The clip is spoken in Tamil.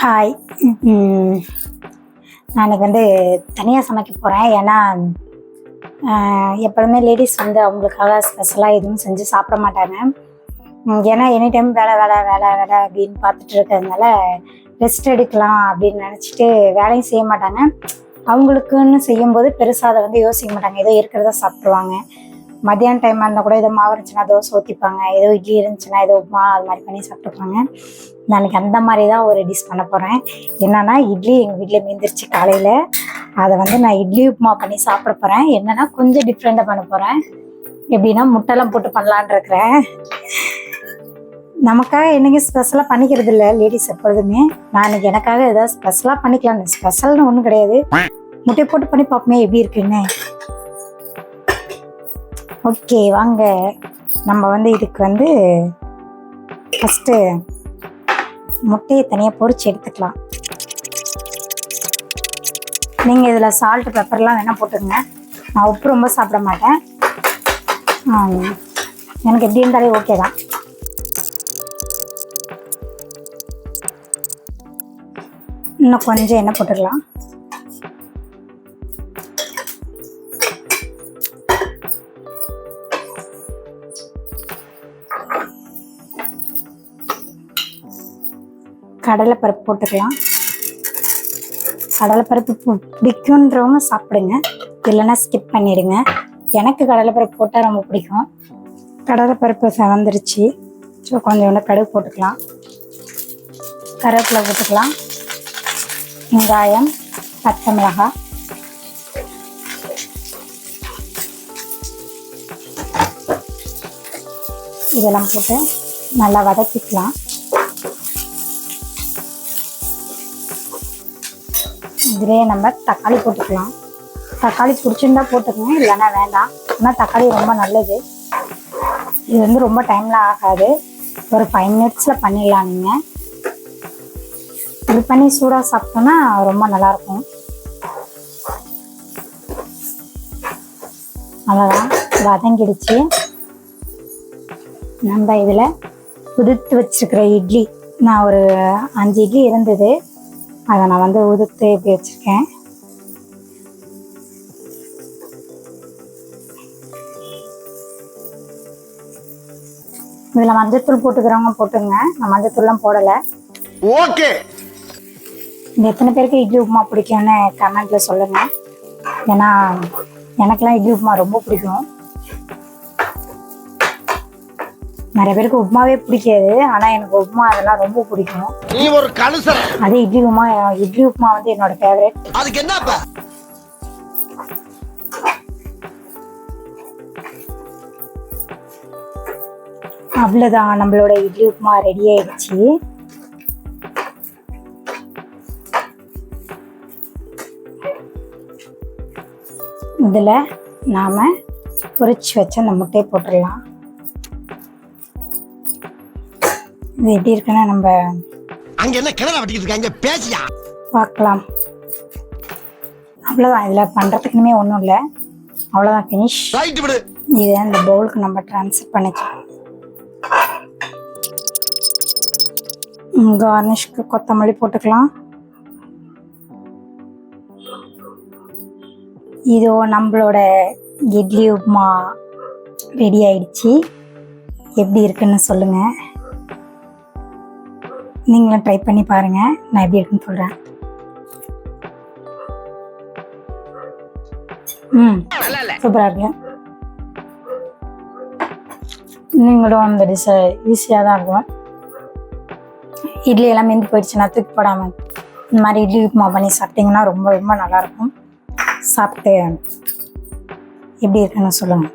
ஹாய் நான் இன்னைக்கு வந்து தனியாக சமைக்க போகிறேன் ஏன்னா ஆஹ், எப்பொழுதுமே லேடிஸ் வந்து அவங்களுக்காக ஸ்பெஷலாக எதுவும் செஞ்சு சாப்பிட மாட்டாங்க. ஏன்னா எனி டைம் வேலை வேலை வேலை வேலை அப்படின்னு பார்த்துட்டு இருக்கிறதுனால ரெஸ்ட் எடுக்கலாம் அப்படின்னு நினச்சிட்டு வேலையும் செய்ய மாட்டாங்க. அவங்களுக்குன்னு செய்யும்போது பெருசாக அதை வந்து யோசிக்க மாட்டாங்க. ஏதோ இருக்கிறத சாப்பிடுவாங்க மதியான டைமாக இருந்தால் கூட ஏதோ மாவு இருந்துச்சுன்னா தோசை ஊற்றிப்பாங்க ஏதோ இட்லி இருந்துச்சுன்னா ஏதோ உப்புமா அது மாதிரி பண்ணி சாப்பிட்டுப்பாங்க. நாளைக்கு அந்த மாதிரி தான் ஒரு டிஷ் பண்ண போகிறேன் என்னன்னா இட்லி எங்கள் வீட்டில் மீந்திருச்சு காலையில். அதை வந்து நான் இட்லி உப்புமா பண்ணி சாப்பிட போகிறேன் என்னன்னா கொஞ்சம் டிஃப்ரெண்ட்டாக பண்ண போகிறேன் எப்படின்னா முட்டைலாம் போட்டு பண்ணலான் இருக்கிறேன். நமக்காக என்னைக்கு ஸ்பெஷலாக பண்ணிக்கிறது இல்லை லேடிஸ் எப்பொழுதுமே. நான் இன்னைக்கு எனக்காக ஏதாவது ஸ்பெஷலாக பண்ணிக்கலாம் ஸ்பெஷல்னு ஒன்றும் கிடையாது. முட்டை போட்டு பண்ணி பார்ப்போமே எப்படி இருக்குன்னு. ஓகே வாங்க. நம்ம வந்து இதுக்கு வந்து ஃபஸ்ட்டு முட்டையை தனியாக பொறிச்சு எடுத்துக்கலாம். நீங்கள் இதில் சால்ட் பெப்பர்லாம் வேணால் போட்டுருங்க நான் உப்பு ரொம்ப சாப்பிட மாட்டேன். எனக்கு எப்படி இருந்தாலே ஓகே தான். இன்னும் கொஞ்சம் எண்ணெய் போட்டுடலாம் கடலைப்பருப்பு போட்டுக்கலாம். கடலைப்பருப்பு பிடிக்குன்றவங்க சாப்பிடுங்க. இல்லைன்னா ஸ்கிப் பண்ணிடுங்க. எனக்கு கடலைப்பருப்பு போட்டால் ரொம்ப பிடிக்கும். கடலைப்பருப்பு செவந்துருச்சு. ஸோ கொஞ்சோண்டு கடுகு போட்டுக்கலாம். கருவேப்பிலை போட்டுக்கலாம். வெங்காயம் பச்சை மிளகாய் இதெல்லாம் போட்டு நல்லா வதக்கிக்கலாம். இதுலேயே நம்ம தக்காளி போட்டுக்கலாம். தக்காளி பிடிச்சிருந்தா போட்டுக்கணும் இல்லைன்னா வேண்டாம். ஆனால் தக்காளி ரொம்ப நல்லது. இது வந்து ரொம்ப டைம்லாம் ஆகாது. ஒரு ஃபைவ் மினிட்ஸில் பண்ணிடலாம் நீங்கள் இது பண்ணி சூடாக சாப்பிட்டோன்னா ரொம்ப நல்லாயிருக்கும். அவ்வளோதான் வதங்கிடுச்சு. நம்ம இதில் உதுத்து வச்சிருக்கிற இட்லி. நான் ஒரு அஞ்சு இட்லி இருந்தது. அதை நான் வந்து உதுத்து இப்படி வச்சுருக்கேன். இதில் மஞ்சத்தூள் போட்டுக்கிறவங்க போட்டுங்க. நான் மஞ்சத்தூள்லாம் போடலை. ஓகே. எத்தனை பேருக்கு இட்லி உப்புமா பிடிக்கும்னு கமெண்ட்ல சொல்லுங்க. ஏன்னா எனக்கெல்லாம் இட்லி உப்புமா ரொம்ப பிடிக்கும். நிறைய பேருக்கு உப்புமாவே பிடிக்காது. ஆனா எனக்கு உப்புமா அதெல்லாம் ரொம்ப பிடிக்கும். நீ ஒரு கலுசர் அதே இட்லி உப்புமா இட்லி உப்புமா வந்து என்னோட ஃபேவரட் அதுக்கு என்னப்பா அவ்வளோதான் நம்மளோட இட்லி உப்புமா ரெடி ஆயிடுச்சு. இதில் நாம் பொரிச்சு வச்ச அந்த முட்டையை போட்டுடலாம். இது எப்படி இருக்குன்னா நம்ம அங்க என்ன கிணறு வெட்டிக்கிட்டு இருக்காங்க? பேசியா? பார்க்கலாம். அவ்வளோதான் இதில் பண்ணுறதுக்கு இனிமே ஒன்றும் இல்லை. அவ்வளோதான் ஃபினிஷ் ரைட் விடு. இதை அந்த பவுலுக்கு நம்ம ட்ரான்ஸ்ஃபர் பண்ணிக்கலாம். கார்னிஷ்க்கு கொத்தமல்லி போட்டுக்கலாம். இதோ நம்மளோட இட்லி உப்புமா ரெடி ஆயிடுச்சு. எப்படி இருக்குன்னு சொல்லுங்கள் நீங்களும் ட்ரை பண்ணி பாருங்கள் நான் எப்படி இருக்குன்னு சொல்கிறேன் ம் சூப்பராக இருக்கு. நீங்களும் அந்த டிஷ்ஷை ஈஸியாக தான் இருக்கும். இட்லி எல்லாம் மீந்து போயிடுச்சுன்னா தூக்கி போடாமல் இந்த மாதிரி இட்லி உப்புமா பண்ணி சாப்பிட்டீங்கன்னா ரொம்ப ரொம்ப நல்லாயிருக்கும் சாப்பிட்டு எப்படி இருக்குன்னு சொல்லுங்கள்